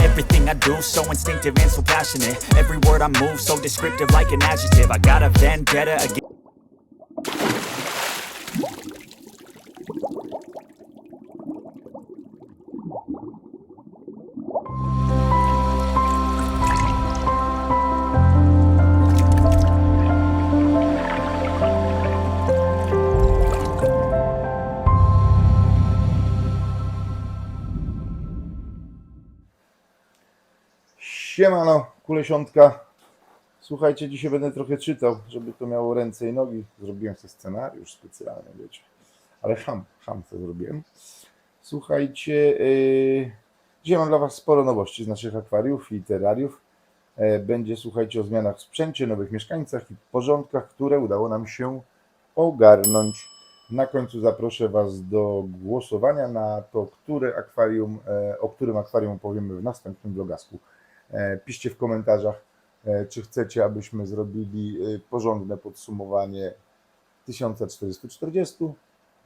Everything I do so instinctive and so passionate. Every word I move so descriptive like an adjective. I got a vendetta against Siemano, kulesiątka. Słuchajcie, dzisiaj będę trochę czytał, żeby to miało ręce i nogi. Zrobiłem sobie scenariusz specjalny, wiecie. Ale ham, ham to zrobiłem. Słuchajcie, yy, dzisiaj mam dla Was sporo nowości z naszych akwariów i terrariów. E, Będzie, słuchajcie, o zmianach w sprzęcie, nowych mieszkańcach i porządkach, które udało nam się ogarnąć. Na końcu zaproszę Was do głosowania na to, które akwarium, e, o którym akwarium powiemy w następnym vlogasku. E, Piszcie w komentarzach, e, czy chcecie, abyśmy zrobili e, porządne podsumowanie 1440,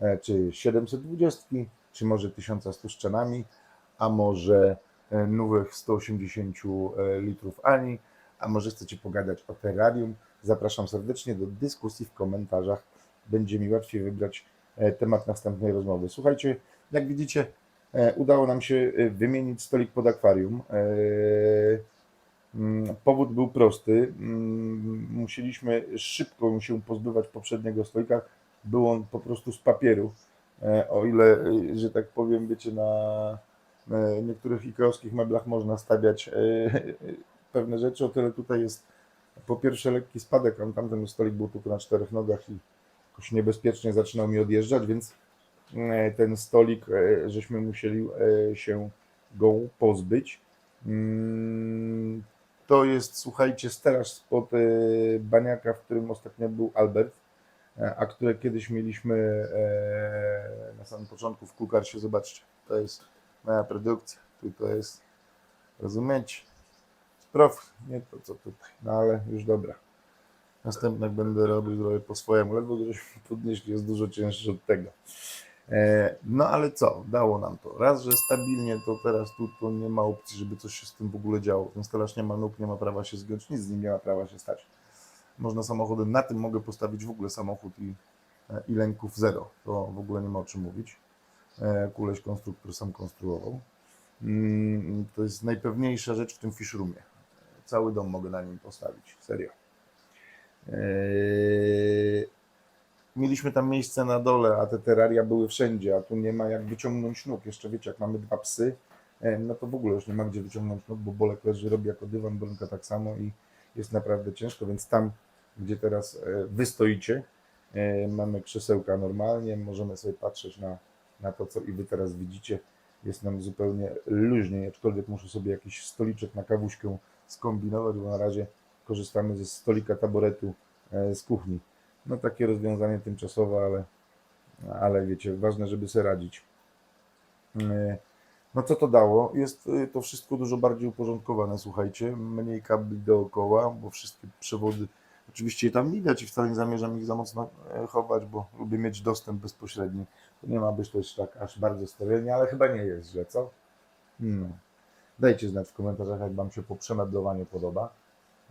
e, czy 720, czy może 1100 szczenami, a może nowych 180 e, litrów Ani, a może chcecie pogadać o terrarium. Zapraszam serdecznie do dyskusji w komentarzach. Będzie mi łatwiej wybrać temat następnej rozmowy. Słuchajcie, jak widzicie, udało nam się e, wymienić stolik pod akwarium. E, mm, Powód był prosty. Mm, Musieliśmy szybko się pozbywać poprzedniego stolika. Był on po prostu z papieru. E, O ile, e, że tak powiem, wiecie, na e, niektórych ikeowskich meblach można stawiać e, pewne rzeczy, o tyle tutaj jest po pierwsze lekki spadek, a tamten stolik był tylko na czterech nogach i jakoś niebezpiecznie zaczynał mi odjeżdżać, więc e, ten stolik, e, żeśmy musieli e, się go pozbyć. Mm, To jest, słuchajcie, stelaż spod e, baniaka, w którym ostatnio był Albert, e, a które kiedyś mieliśmy e, na samym początku w Kukarsie. Zobaczcie, to jest moja produkcja. Tu to jest, rozumiecie? Prof, nie to co tutaj, no ale już dobra. Następnych będę robił zrobię po swojemu. Ledwo żeśmy podnieśli, jest dużo cięższy od tego. E, No ale co, dało nam to. Raz, że stabilnie, to teraz tu to nie ma opcji, żeby coś się z tym w ogóle działo. Ten stelaż nie ma nóg, nie ma prawa się zgiąć, nic z nim nie ma prawa się stać. Można samochodem, na tym mogę postawić w ogóle samochód i, e, i lęków zero. To w ogóle nie ma o czym mówić. E, Kuleś konstruktor sam konstruował. Mm, To jest najpewniejsza rzecz w tym fishroomie. Cały dom mogę na nim postawić, serio. Mieliśmy tam miejsce na dole, a te terraria były wszędzie, a tu nie ma jak wyciągnąć nóg. Jeszcze wiecie, jak mamy dwa psy, no to w ogóle już nie ma gdzie wyciągnąć nóg, bo Bolek leży, robi jako dywan, Bolenka tak samo i jest naprawdę ciężko, więc tam, gdzie teraz e, wy stoicie, e, mamy krzesełka normalnie, możemy sobie patrzeć na, na to, co i wy teraz widzicie. Jest nam zupełnie luźniej, aczkolwiek muszę sobie jakiś stoliczek na kawuśkę skombinować, bo na razie korzystamy ze stolika taboretu e, z kuchni. No takie rozwiązanie tymczasowe, ale, ale wiecie, ważne, żeby sobie radzić. E, No co to dało? Jest e, to wszystko dużo bardziej uporządkowane, słuchajcie, mniej kabli dookoła, bo wszystkie przewody, oczywiście tam widać i wcale nie zamierzam ich za mocno e, chować, bo lubię mieć dostęp bezpośredni. To nie ma być też tak aż bardzo sterylnie, ale chyba nie jest źle, co? No. Dajcie znać w komentarzach, jak Wam się po przemeblowaniu podoba.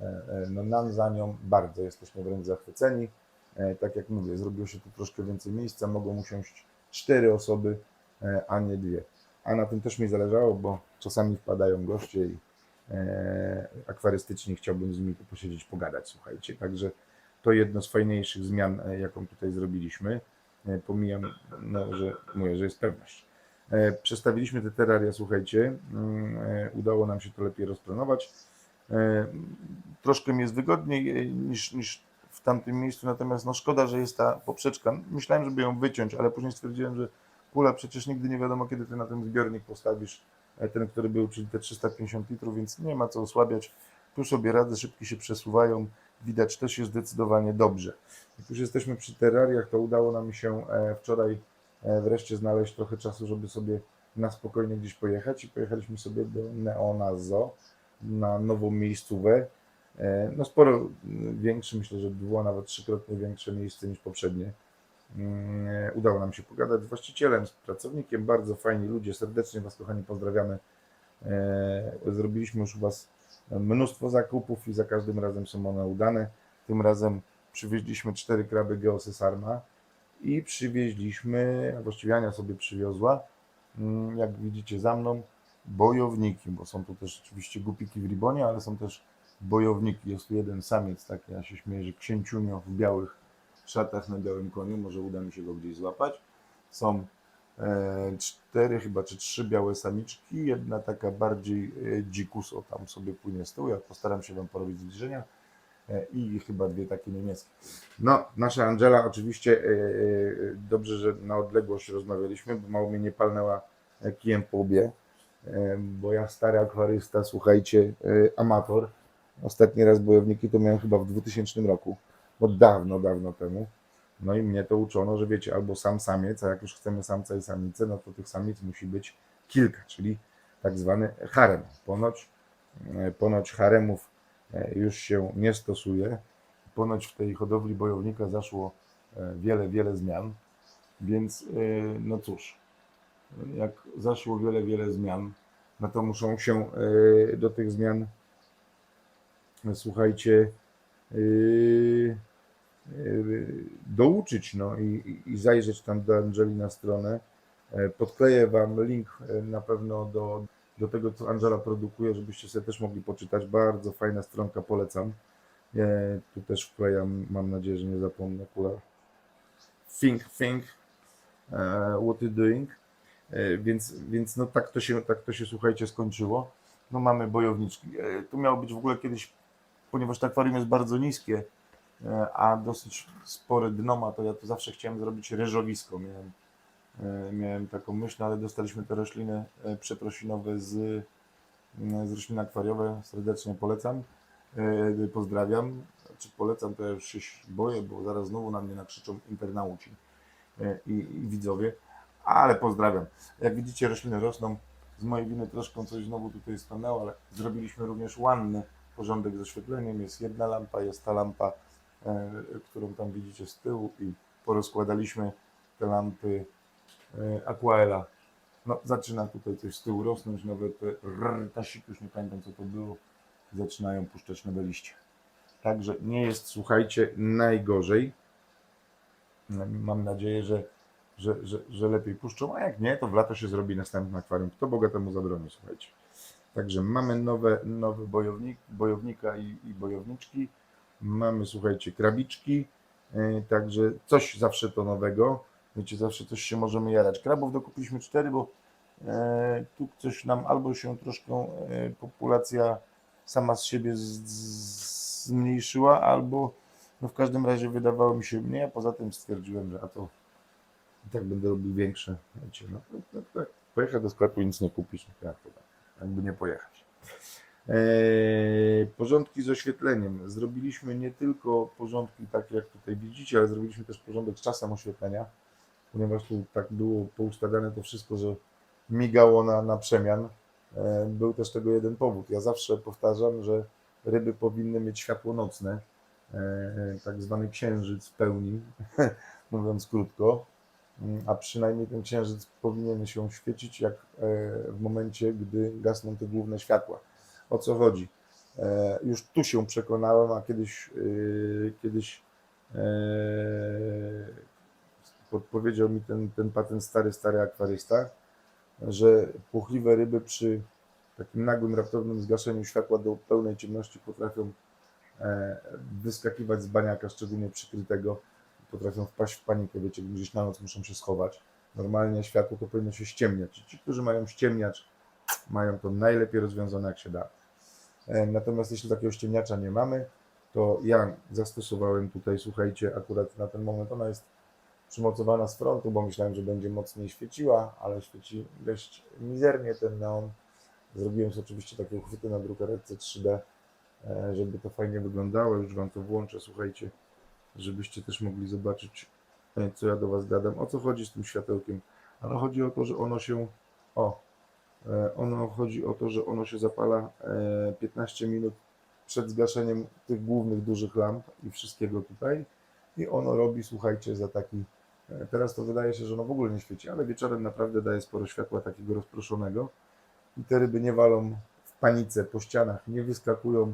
E, e, No nam za nią bardzo jesteśmy wręcz zachwyceni. E, Tak jak mówię, zrobiło się tu troszkę więcej miejsca, mogą usiąść cztery osoby, e, a nie dwie. A na tym też mi zależało, bo czasami wpadają goście i e, akwarystycznie chciałbym z nimi posiedzieć, pogadać, słuchajcie. Także to jedno z fajniejszych zmian, jaką tutaj zrobiliśmy. Pomijam, no, że mówię, że jest pewność. Przestawiliśmy te terraria, słuchajcie. Mm, Udało nam się to lepiej rozplanować. Troszkę mi jest wygodniej niż, niż w tamtym miejscu, natomiast no szkoda, że jest ta poprzeczka. Myślałem, żeby ją wyciąć, ale później stwierdziłem, że kula przecież nigdy nie wiadomo, kiedy ty na ten zbiornik postawisz e, ten, który był, czyli te 350 litrów, więc nie ma co osłabiać. Tu sobie radzę, szybki się przesuwają, widać też jest zdecydowanie dobrze. Jak już jesteśmy przy terrariach, to udało nam się e, wczoraj e, wreszcie znaleźć trochę czasu, żeby sobie na spokojnie gdzieś pojechać i pojechaliśmy sobie do Neonazo na nową miejscówę. E, No sporo mm, większe, myślę, że było nawet trzykrotnie większe miejsce niż poprzednie. Mm, Udało nam się pogadać z właścicielem, z pracownikiem, bardzo fajni ludzie, serdecznie Was kochani pozdrawiamy. E, Zrobiliśmy już u Was mnóstwo zakupów i za każdym razem są one udane. Tym razem przywieźliśmy cztery kraby Geosesarma i przywieźliśmy, właściwie Ania sobie przywiozła, mm, jak widzicie za mną, bojowniki, bo są tu też oczywiście gupiki w ribonie, ale są też bojowniki. Jest jeden samiec, taki ja się śmieję, że księciunio w białych szatach na białym koniu, może uda mi się go gdzieś złapać. Są e, cztery chyba, czy trzy białe samiczki, jedna taka bardziej e, dzikus, o tam sobie płynie z tyłu, ja postaram się Wam porobić zbliżenia e, i chyba dwie takie niemieckie. No, nasza Angela oczywiście, dobrze, że na odległość rozmawialiśmy, bo mało mnie nie palnęła kijem po łbie, bo ja stary akwarysta, słuchajcie, amator, ostatni raz bojowniki to miałem chyba w 2000 roku, bo dawno, dawno temu. No i mnie to uczono, że wiecie, albo sam samiec, a jak już chcemy samca i samicę, no to tych samic musi być kilka, czyli tak zwany harem. Ponoć, e, ponoć haremów e, już się nie stosuje. Ponoć w tej hodowli bojownika zaszło e, wiele, wiele zmian, więc no cóż, jak zaszło wiele, wiele zmian, no to muszą się do tych zmian, słuchajcie, e, y, douczyć no, i, i- zajrzeć tam do Angeli na stronę. Podkleję Wam link na pewno do, do tego, co Angela produkuje, żebyście sobie też mogli poczytać. Bardzo fajna stronka, polecam. Tu też wklejam, mam nadzieję, że nie zapomnę okular. Think, think, what you doing. Więc, więc no tak to się, tak to się słuchajcie skończyło. No mamy bojowniczki. Tu miało być w ogóle kiedyś, ponieważ to akwarium jest bardzo niskie, e, a dosyć spore dno ma, to ja to zawsze chciałem zrobić ryżowisko. Miałem, e, miałem taką myśl, ale dostaliśmy te rośliny e, przeprosinowe z, m, z rośliny akwariowe. Serdecznie polecam. Pozdrawiam. Czy polecam, to ja już się boję, bo zaraz znowu na mnie nakrzyczą internauci i, i widzowie, ale pozdrawiam. Jak widzicie, rośliny rosną. Z mojej winy troszkę coś znowu tutaj stanęło, ale zrobiliśmy również ładny porządek z oświetleniem. Jest jedna lampa, jest ta lampa, e, którą tam widzicie z tyłu i porozkładaliśmy te lampy e, Aquaela. No, zaczyna tutaj coś z tyłu rosnąć, nowe te rtasiki, już nie pamiętam co to było, zaczynają puszczać nowe liście. Także nie jest, słuchajcie, najgorzej. Mam nadzieję, że, że, że, że lepiej puszczą, a jak nie, to w lato się zrobi następne akwarium. Kto Boga temu zabroni, słuchajcie. Także mamy nowe, nowe bojownik, bojownika i, i bojowniczki. Mamy, słuchajcie, krabiczki. Yy, Także coś zawsze to nowego. Wiecie, zawsze coś się możemy jarać. Krabów dokupiliśmy cztery, bo e, tu coś nam albo się troszkę e, populacja sama z siebie z, z, zmniejszyła, albo no w każdym razie wydawało mi się mniej, a poza tym stwierdziłem, że a to i tak będę robił większe. Wiecie, no, tak, tak, tak. Pojechać do sklepu i nic nie kupisz. No, to tak? Jakby nie pojechać. Eee, porządki z oświetleniem. Zrobiliśmy nie tylko porządki takie jak tutaj widzicie, ale zrobiliśmy też porządek z czasem oświetlenia, ponieważ tu tak było poustawiane to wszystko, że migało na, na przemian. E, Był też tego jeden powód. Ja zawsze powtarzam, że ryby powinny mieć światło nocne, e, tak zwany księżyc w pełni, mówiąc krótko, a przynajmniej ten księżyc powinien się świecić jak e, w momencie, gdy gasną te główne światła. O co chodzi? E, Już tu się przekonałem, a kiedyś, e, kiedyś podpowiedział mi ten, ten patent stary, stary akwarysta, że płochliwe ryby przy takim nagłym, raptownym zgaszeniu światła do pełnej ciemności potrafią wyskakiwać z baniaka, szczególnie przykrytego, potrafią wpaść w panikę, wiecie, gdzieś na noc muszą się schować. Normalnie światło to powinno się ściemniać. Ci, którzy mają ściemniacz, mają to najlepiej rozwiązane jak się da. E, Natomiast jeśli takiego ściemniacza nie mamy, to ja zastosowałem tutaj, słuchajcie, akurat na ten moment ona jest przymocowana z frontu, bo myślałem, że będzie mocniej świeciła, ale świeci dość mizernie ten neon. Zrobiłem sobie oczywiście takie uchwyty na drukarce 3D, e, żeby to fajnie wyglądało. Już Wam to włączę, słuchajcie, żebyście też mogli zobaczyć, e, co ja do Was gadam. O co chodzi z tym światełkiem? Ano chodzi o to, że ono się, o, e, ono chodzi o to, że ono się zapala e, 15 minut przed zgaszeniem tych głównych dużych lamp i wszystkiego tutaj. I ono robi, słuchajcie, za taki. e, Teraz to wydaje się, że ono w ogóle nie świeci, ale wieczorem naprawdę daje sporo światła takiego rozproszonego. I te ryby nie walą w panice po ścianach, nie wyskakują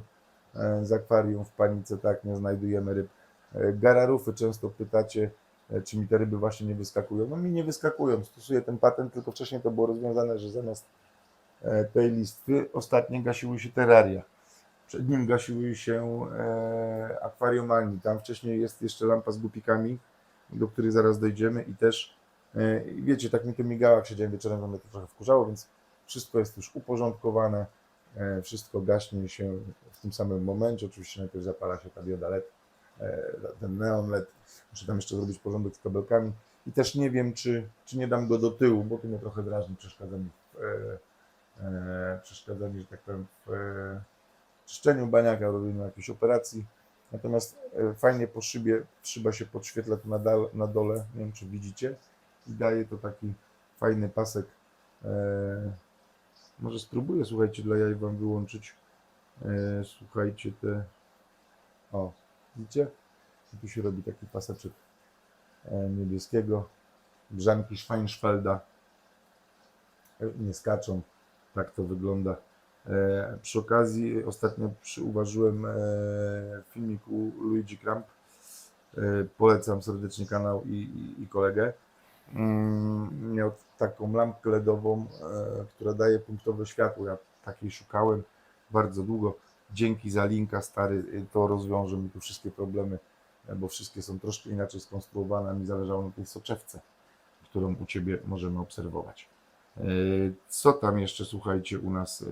e, z akwarium w panice, tak, nie znajdujemy ryb. Gararufy często pytacie, e, czy mi te ryby właśnie nie wyskakują. No mi nie wyskakują, stosuję ten patent, tylko wcześniej to było rozwiązane, że zamiast e, tej listwy ostatnio gasiły się teraria. Przed nim gasiły się e, akwariumalni. Tam wcześniej jest jeszcze lampa z gupikami, do których zaraz dojdziemy i też e, wiecie, tak mi to migało, jak siedziałem wieczorem, to mnie to trochę wkurzało, więc wszystko jest już uporządkowane, wszystko gaśnie się w tym samym momencie. Oczywiście najpierw zapala się ta dioda LED, ten neon LED. Muszę tam jeszcze zrobić porządek z kabelkami i też nie wiem, czy, czy nie dam go do tyłu, bo to mnie trochę drażni, przeszkadza mi w, e, e, przeszkadza mi, że tak powiem, w e, czyszczeniu baniaka, robieniu jakiejś operacji. Natomiast e, fajnie po szybie, szyba się podświetla tu na, dal, na dole, nie wiem czy widzicie, i daje to taki fajny pasek. E, może spróbuję, słuchajcie, dla jaj wam wyłączyć. E, słuchajcie, te. O, widzicie? Tu się robi taki paseczek e, niebieskiego. Grzanki Schweinfelda E, nie skaczą. Tak to wygląda. E, Przy okazji ostatnio przyuważyłem e, filmik u Luigi Kramp. Polecam serdecznie kanał i, i, i kolegę. Mm, Miał taką lampkę LEDową, która daje punktowe światło. Ja takiej szukałem bardzo długo. Dzięki za linka stary, e, to rozwiąże mi tu wszystkie problemy, e, bo wszystkie są troszkę inaczej skonstruowane. a Mi zależało na tej soczewce, którą u Ciebie możemy obserwować. E, Co tam jeszcze słuchajcie u nas yy,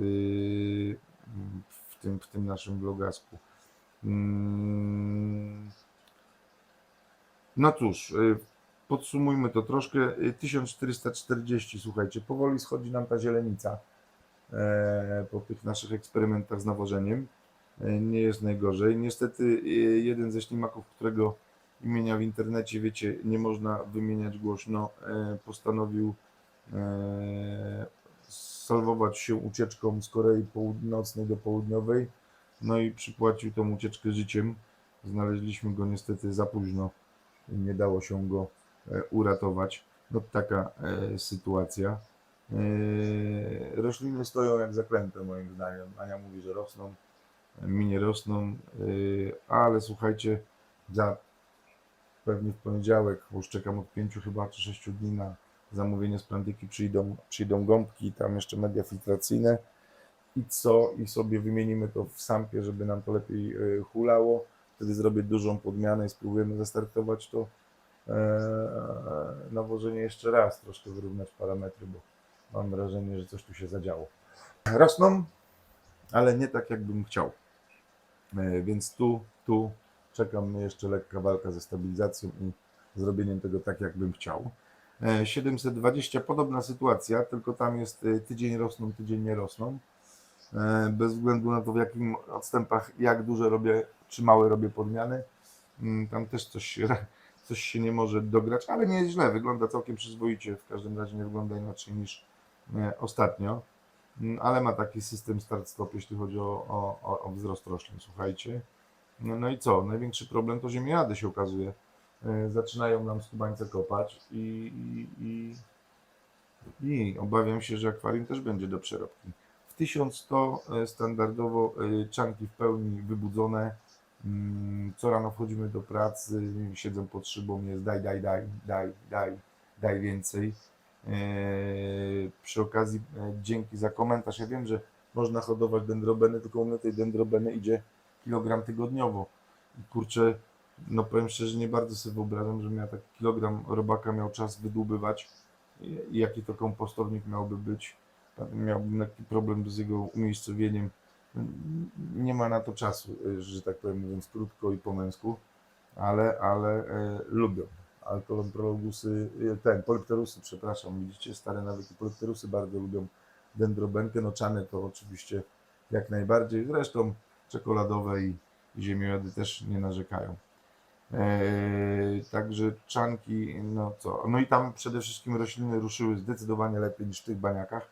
w tym, w tym naszym vlogasku? Mm, No cóż, yy, podsumujmy to troszkę. Yy, 1440, słuchajcie, powoli schodzi nam ta zielenica po tych naszych eksperymentach z nawożeniem. E, Nie jest najgorzej. Niestety e, jeden ze ślimaków, którego imienia w internecie, wiecie, nie można wymieniać głośno, e, postanowił e, salwować się ucieczką z Korei Północnej do Południowej. No i przypłacił tą ucieczkę życiem. Znaleźliśmy go niestety za późno i nie dało się go e, uratować. No taka e, sytuacja. E, rośliny stoją jak zaklęte moim zdaniem. Ania mówi, że rosną, mi nie rosną, e, ale słuchajcie, za pewnie w poniedziałek, bo już czekam od pięciu chyba czy sześciu dni na zamówienie z plantyki, przyjdą, przyjdą gąbki, tam jeszcze media filtracyjne i co? I sobie wymienimy to w sampie, żeby nam to lepiej e, hulało. Wtedy zrobię dużą podmianę i spróbujemy zastartować to nawożenie jeszcze raz, troszkę wyrównać parametry, bo mam wrażenie, że coś tu się zadziało. Rosną, ale nie tak, jakbym chciał. E, Więc tu, tu czekam mnie jeszcze lekka walka ze stabilizacją i zrobieniem tego tak, jakbym chciał. E, 720, podobna sytuacja, tylko tam jest e, tydzień rosną, tydzień nie rosną. E, Bez względu na to, w jakim odstępach, jak duże robię, czy małe robię podmiany. Mm, Tam też coś, coś się nie może dograć, ale nie jest źle, wygląda całkiem przyzwoicie. W każdym razie nie wygląda inaczej niż e, ostatnio. Mm, Ale ma taki system start-stop, jeśli chodzi o, o, o- wzrost roślin, słuchajcie. No, no i co? Największy problem to ziemiady się okazuje. E, Zaczynają nam skubańce kopać i, i, i, i obawiam się, że akwarium też będzie do przeróbki. W 1100 e, standardowo e, czanki w pełni wybudzone. Mm, Co rano wchodzimy do pracy, siedzą pod szybą, jest daj, daj, daj, daj, daj, daj więcej. E, Przy okazji e, dzięki za komentarz. Ja wiem, że można hodować dendrobeny, tylko u mnie tej dendrobeny idzie kilogram tygodniowo. I Kurczę, no powiem szczerze, nie bardzo sobie wyobrażam, że ja tak kilogram robaka miał czas wydłubywać i, jaki to kompostownik miałby być. Miałbym lekki problem z jego umiejscowieniem. Nie ma na to czasu, y, że tak powiem, mówiąc krótko i po męsku, ale, ale e, lubią. Alkolomprologusy, y, ten, polipterusy, przepraszam, widzicie, stare nawyki, polipterusy bardzo lubią dendrobenkę. No czany to oczywiście jak najbardziej. Zresztą czekoladowe i ziemiołady też nie narzekają. Eee, także czanki, no co. No i tam przede wszystkim rośliny ruszyły zdecydowanie lepiej niż w tych baniakach.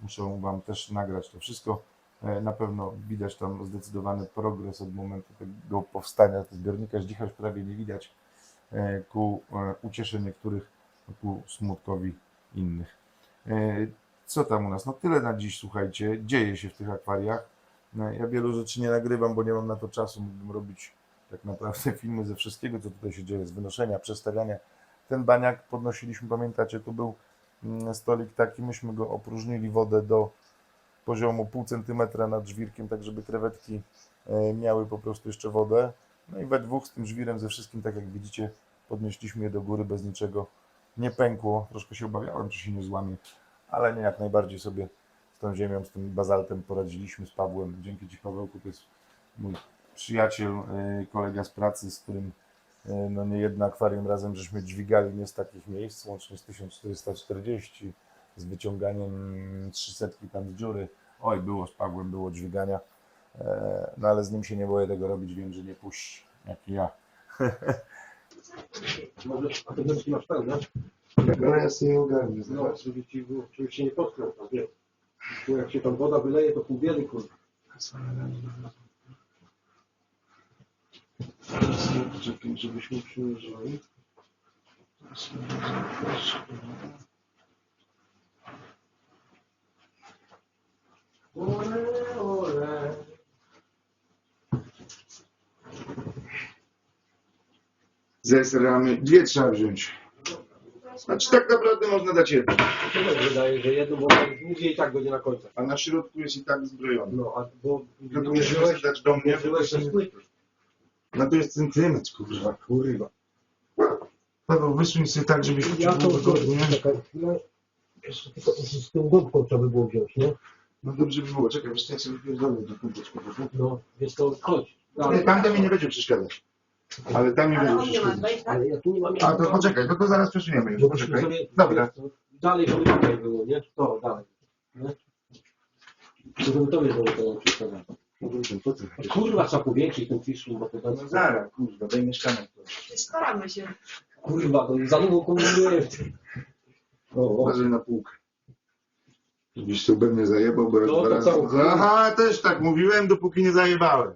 Muszę Wam też nagrać to wszystko. E, Na pewno widać tam zdecydowany progres od momentu tego powstania zbiornika. Już prawie nie widać e, ku e, uciesze niektórych, ku smutkowi innych. E, Co tam u nas? No tyle na dziś, słuchajcie. Dzieje się w tych akwariach. Ja wielu rzeczy nie nagrywam, bo nie mam na to czasu. Mógłbym robić tak naprawdę filmy ze wszystkiego, co tutaj się dzieje, z wynoszenia, przestawiania. Ten baniak podnosiliśmy, pamiętacie, tu był mm, stolik taki, myśmy go opróżnili wodę do poziomu pół centymetra nad żwirkiem, tak żeby krewetki e, miały po prostu jeszcze wodę. No i we dwóch z tym żwirem, ze wszystkim, tak jak widzicie, podnieśliśmy je do góry bez niczego. Nie pękło, troszkę się obawiałem, czy się nie złamie, ale nie, jak najbardziej sobie z tą ziemią, z tym bazaltem poradziliśmy z Pawłem. Dzięki Ci Pawełku, to jest mój przyjaciel, e, kolega z pracy, z którym e, no nie jedno akwarium razem żeśmy dźwigali nie z takich miejsc, łącznie z 1440, z wyciąganiem 300 tam z dziury. Oj, było z Pawłem, było dźwigania, no ale z nim się nie boję tego robić, wiem, że nie puści, jak i ja. Może, a ty będziesz masz pełne? No ja sobie ogarnię, No, żeby ci żeby się nie potknął? Bo jak się tam woda wyleje, to pół biedy, kurwa. Czekaj, żebyśmy przyłożyli. Zesramy. Dwie trzeba wziąć. Znaczy tak naprawdę można dać. To się też wydaje, że jedno, bo nigdzie i tak będzie na końcu. A na środku jest i tak zbrojony. No, a bo No to musimy sobie dać do mnie. nie żyłeś ze spłytu. No to jest centymetr, kurwa, kurwa. Paweł, wysuń sobie tak, żebyś Ja to chwilę. Jeszcze tylko z tą gąbką trzeba by było wziąć, nie? No dobrze by było. Czekaj, wiesz co, ja sobie wypierdolę do kąteczku. No, więc to chodź. Nie, Dalej. tam to mi nie będzie przeszkadzać. Ale tam będzie nie wejść, tak? Ale ja tu nie mam... A to poczekaj, to, to zaraz przesuniemy już, Żebyśmy poczekaj. sobie... Dobra. Dalej, żeby tutaj było, nie? To, dalej. Nie? Żebym tobie znowu to przeszkadzał. Po co? Kurwa, trzeba powiększyć ten fiszlu, bo to No tak... zaraz, kurwa, daj mieszkanie. Staramy się. Kurwa, to za długo kombinujesz. O, o. Uważaj na półkę. Żebyś sobie mnie zajebał, bo raz, No, dwa to razy... całkiem. Aha, też tak mówiłem, dopóki nie zajebałem.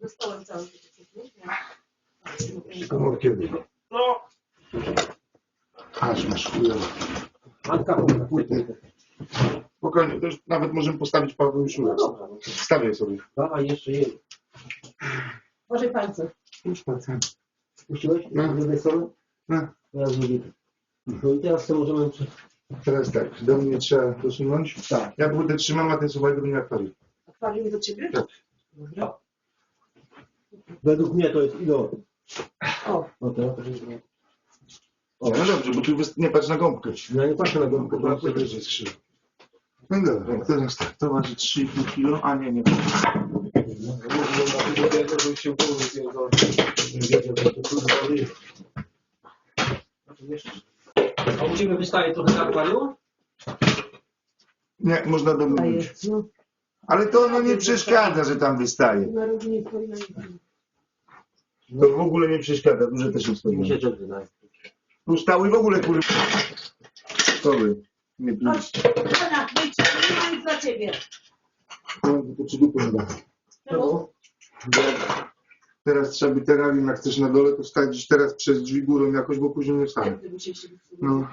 Dostałem cały Komórkiem. No, Aż masz chujowo. Spokojnie, to już nawet możemy postawić Paweł już No dobra, no Stawiaj sobie. dawaj jeszcze jej. Może palce. Już patrzę. Puściłeś? No. Z jednej strony? No. Teraz z drugiej. No i teraz to możemy... Teraz tak, do mnie trzeba posunąć. Tak. Ja budę trzymam, a ty słuchaj do mnie akwarium. Akwarium do ciebie? Dobra. Według mnie to jest idealne. O, No to... O, no dobrze, bo tu nie patrz na gąbkę. Ja nie patrzę na gąbkę, Bo bo to też jest krzywo. No dobra, teraz tak, to waży 3,5 kg, a nie, nie. A u Ciebie wystaje trochę na akwarium? Nie, można do mnie daje. mówić. No, Ale to no nie przeszkadza, że tam wystaje. na równi powinna To w ogóle nie przeszkadza, duże też jest Mi się pewne. też wydaje. Tu stały w ogóle kurwa. Co wy? Nie Chodź. Pana, wyjdź, nie ma nic dla ciebie. No, To ci dupę nie da. Czemu? Bo Teraz trzeba by terarium, jak chcesz na dole, to wstawić teraz przez drzwi górą jakoś, bo później nie wstanę. Jak ty musisz się No.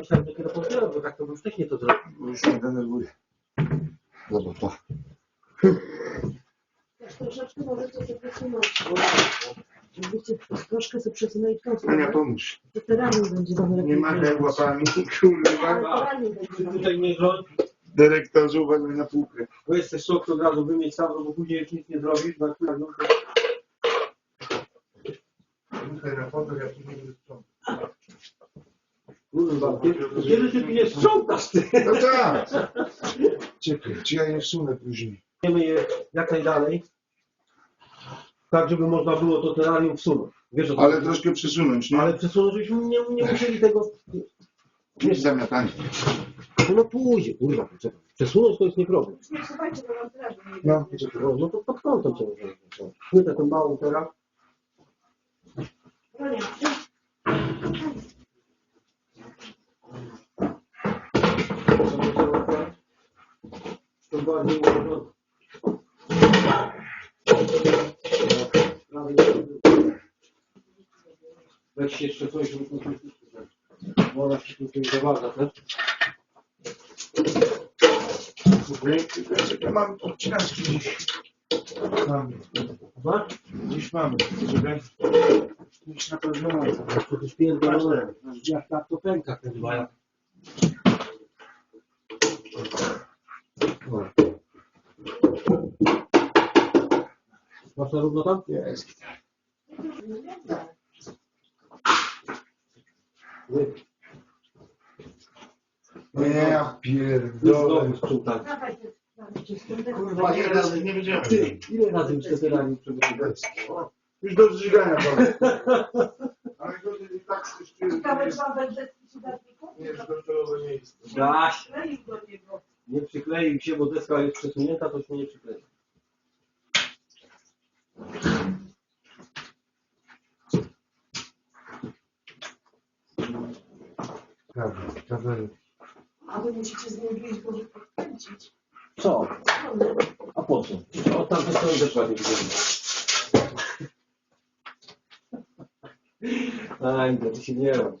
Myślałem dopiero pozbierał, bo tak to bym wcześniej to zrobił. Bo Już mnie denerwuje. Zobacz, to. Też troszeczkę możecie sobie przesunąć. Żebyście troszkę sobie przesunęli w tą Ania, stronę. pomóż. To terarium będzie wam lepiej Nie machaj łapami, Ale kurwa. terarium będzie wam Tutaj nie rządź, Dyrektorze, uważaj na półkę. bo jesteś szok, to od razu wymieć sam, bo później już nic nie zrobisz, bo akurat no to... Tutaj na fotel, ja tu nie będę sprzątał. Kurwa, kiedy, kiedy ty tu nie sprzątasz, ty? No tak. Czekaj, czy ja je wsunę później? Chcemy je jak najdalej, tak żeby można było to terrarium wsunąć. Wiesz o Ale chodzi? troszkę przesunąć, nie? Ale przesunąć, żebyśmy nie, nie musieli tego... Wiesz, zamiatanie. To no pójdzie, kurwa, poczekaj. Przesunąć to jest nie problem. Nie słuchajcie, bo mam teraz nie No, no, no to pod kątem cię możemy zacząć. Nie taką małą teraz. Bronia, To bardziej może... Weź jeszcze coś, żeby tu bo ona się tu zawadza, tak? Ja mam odcinaczki dziś. Mam. Masz? Dziś mamy. Dziś na pewno mam. To już pierdolone. Jak tak to pęka ten dwa. Masz na równo tam? Jest. Nie. Nie, ja Już stąd. Kurwa, nie razy nie wiedziałem. Ty, ile razy już te terani przebywasz? Już do zżygania. Ale i tak Ciekawe, jest- czy mam przydatników? nie jest docelowe miejsce. Daś! Nie przykleił się, bo deska jest przesunięta, to się nie przyklei. Prawda, prawda. A wy musicie z nim wyjść, bo wy podkręcić. Co? A po co? O tamtej strony też ładnie wygląda. Aj, to ty się nie ma.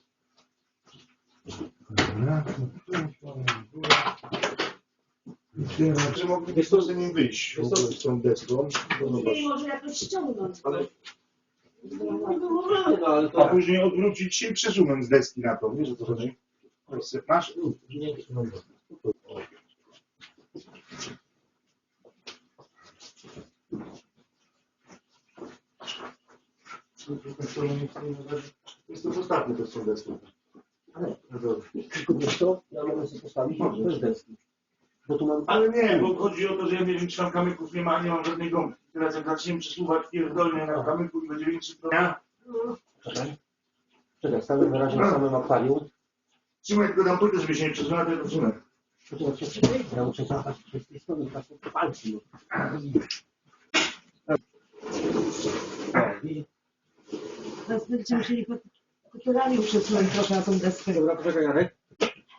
Czy moglibyśmy z nim wyjść w ogóle z tą deską? Później może jakoś ściągnąć. Ale... Nie no ale A to... później odwrócić się i przesunąć z deski na to. Wiesz o co chodzi? Nie, nie, Jest to ostatnie to tą deską. Ale No wiesz co? Ja mogę sobie postawić bez deski. Bo tu mam... Ale nie, bo chodzi o to, że ja nie wiem, czy tam kamyków nie ma, nie mam żadnej gąbki. Teraz jak zaczniemy przesuwać pierdolnie na kamyku i będzie większy problem. No, Czekaj. Czekaj, stawiam na razie na samym akwarium. Trzymaj tylko tam pójdę, żeby się nie przesunął, to ja to. Ja muszę złapać z tej strony tak po palcu. O, i- teraz będziecie musieli kuturami przesunąć trochę na tą deskę. Dobra, poczekaj Jarek.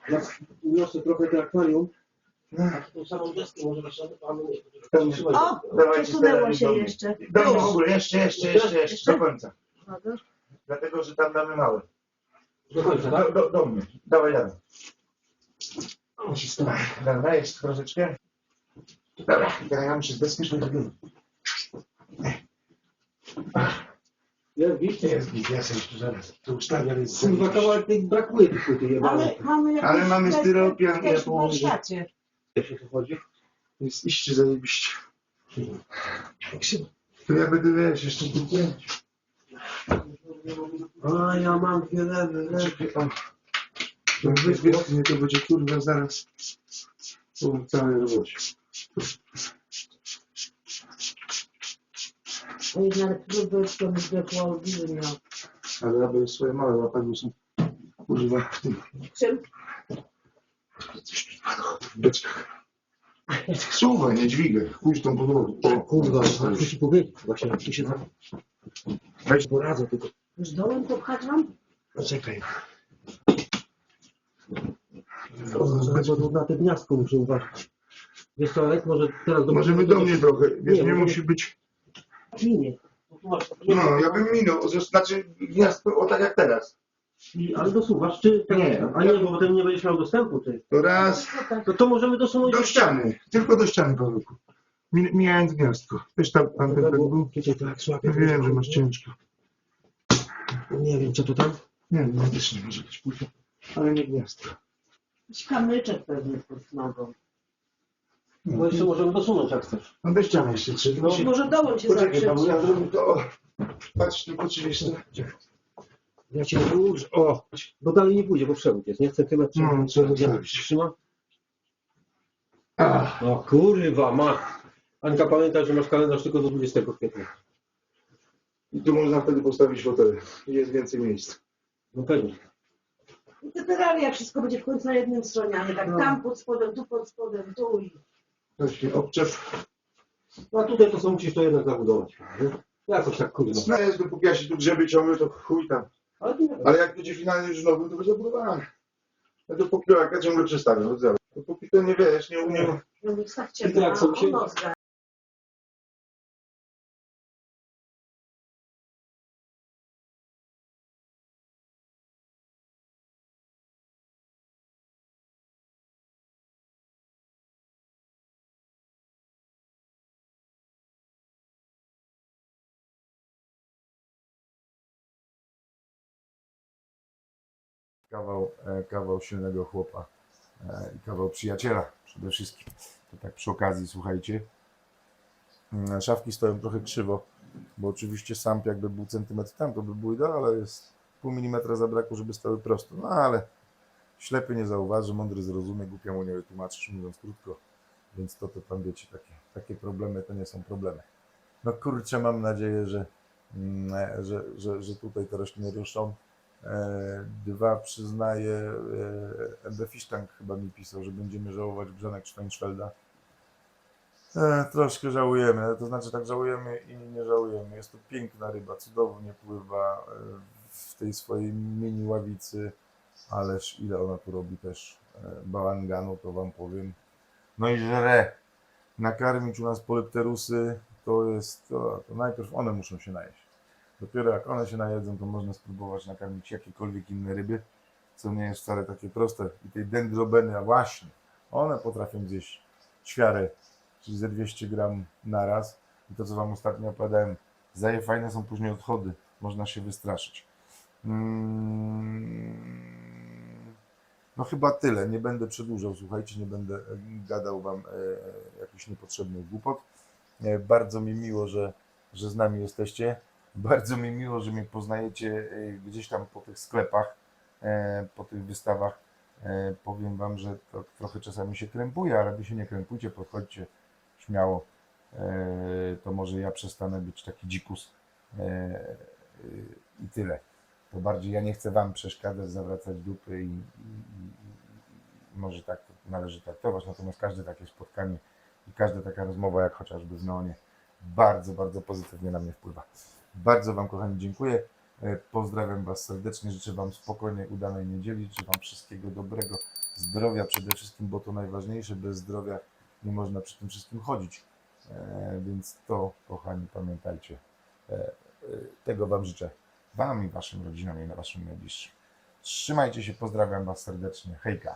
Ja uniosę trochę te akwarium. Tą samą deskę może na sobie mamy nie O! Przesunęło się jeszcze. Mi w ogóle, jeszcze, jeszcze, jeszcze, jeszcze, do końca. Uwaga. Dlatego, że tam damy małe. Do końca, Do, tak? do, do mnie. Dawaj, dawaj. Dobra, jest troszeczkę. Dobra, teraz ja muszę zdeskę, żeby Jest, widzicie? Jest git, ja sobie jeszcze zaraz. To ustawiam jest Kurwa, kawałek tej brakuje tych płyty Ale mamy jakieś Ale mamy styropian, ja w położę. warsztacie. Wiesz o co chodzi? Jest iście zajebiście. To ja będę, wiesz, jeszcze tu kręcić. A ja mam wiele, wiele. Czekaj, o. To wiesz, wiesz, nie to będzie kurwa zaraz po całej robocie. Oj, nawet próby to mi zdechło olbrzymi miał. Ale ja będę swoje małe łapy są kurwa w tym Czym? w beczkach. Słuchaj, nie dźwigaj, pójdź tą podłogę. O kurwa, a co ci powiedzieć? Właśnie, jak ci się tam Weź poradzę, tylko Już dołem popchać mam? Poczekaj. Chyba tu na te gniazdko muszę uważać. Wiesz co, Alek, może teraz do Możemy do mnie trochę, wiesz, Nie, nie bo- musi być... Linie. No, ja bym minął, to znaczy gniazdko, o tak jak teraz. I, ale dosuwasz, czy... Nie. A nie, bo potem nie będziesz miał dostępu, ty. To raz, No tak. No to możemy dosunąć... do ściany, tylko do ściany Pawełku. Mi- Mijając gniazdko. Wiesz, tam, tam ten tak był? Wiecie, to. Ja wiem, że masz ciężko. Nie wiem, co to tam? Nie wiem, no też nie może być później. Ale nie gniazdko. Jakiś kamyczek pewnie pod nogą. Bo jeszcze możemy dosunąć, jak chcesz. No do ściany jeszcze trzeba. No, No, Może dołem się Poczekaj, zaprzeć. Paweł, ja zrobię to. Patrz tylko, czy jest to. Ja cię dłużę. O! Bo dalej nie pójdzie, bo przewód jest, nie? Centymetr. No, trzeba Ja zostawić. Trzyma? Ach, O kurwa, ma. Anka, pamiętaj, że masz kalendarz tylko do 20 kwietnia. I tu można wtedy postawić fotel. Jest więcej miejsc. No pewnie. I te teralia wszystko będzie w końcu na jednym stronie, a nie tak No. tam pod spodem, tu pod spodem, tu i... To się obczep. No a tutaj to co musisz to jednak zabudować. nie? Jakoś tak kurwa. No jest, dopóki ja się tu grzeby ciągle, to chuj tam. Ale nie Ale jak będzie finalnie już nowy, to będzie budowany. No dopóki ja ciągle przestawiam, od zera. Dopóki to nie wiesz, nie umiem. No więc tak cię I tak są Kawał, e, kawał silnego chłopa e, i kawał przyjaciela przede wszystkim. To tak przy okazji, słuchajcie. Mm, Szafki stoją trochę krzywo, bo oczywiście sam jakby był centymetr tam, to by było idealne, ale jest pół milimetra zabrakło, żeby stały prosto. No ale ślepy nie zauważy, mądry zrozumie, głupiemu nie wytłumaczysz, mówiąc krótko. Więc to, to tam wiecie, takie, takie problemy to nie są problemy. No kurczę, mam nadzieję, że, mm, e, że, że, że tutaj te rośliny ruszą. E, Dwa przyznaję, e, MB Fishtank chyba mi pisał, że będziemy żałować Grzanek Schweinfelda. E, troszkę żałujemy, to znaczy tak żałujemy i nie żałujemy. Jest to piękna ryba, cudownie pływa w tej swojej mini ławicy, ależ ile ona tu robi też bałanganu, to wam powiem. No i żre. Nakarmić u nas polypterusy to jest, to, to najpierw one muszą się najeść. Dopiero jak one się najedzą, to można spróbować nakarmić jakiekolwiek inne ryby, co nie jest wcale takie proste. I tej dendrobeny, a właśnie, one potrafią zjeść ćwiarę, czyli ze 200 gram na raz. I to, co Wam ostatnio opowiadałem, zaje fajne są później odchody, można się wystraszyć. Mm, No chyba tyle, nie będę przedłużał, słuchajcie, nie będę e, gadał Wam e, jakichś niepotrzebnych głupot. E, Bardzo mi miło, że, że z nami jesteście. Bardzo mi miło, że mnie poznajecie e, gdzieś tam po tych sklepach, e, po tych wystawach. E, Powiem Wam, że to trochę czasami się krępuje, ale Wy się nie krępujcie, podchodźcie śmiało. To może ja przestanę być taki dzikus i tyle. To bardziej ja nie chcę Wam przeszkadzać, zawracać dupy i, i, i, może tak należy traktować. Natomiast każde takie spotkanie i każda taka rozmowa, jak chociażby w Neonie, bardzo, bardzo pozytywnie na mnie wpływa. Bardzo Wam, kochani, dziękuję. E, Pozdrawiam Was serdecznie. Życzę Wam spokojnej, udanej niedzieli. Życzę Wam wszystkiego dobrego, zdrowia przede wszystkim, bo to najważniejsze. Bez zdrowia nie można przy tym wszystkim chodzić. E, Więc to, kochani, pamiętajcie. E, Tego Wam życzę. Wam i Waszym rodzinom i na Waszym najbliższym. Trzymajcie się, pozdrawiam Was serdecznie. Hejka.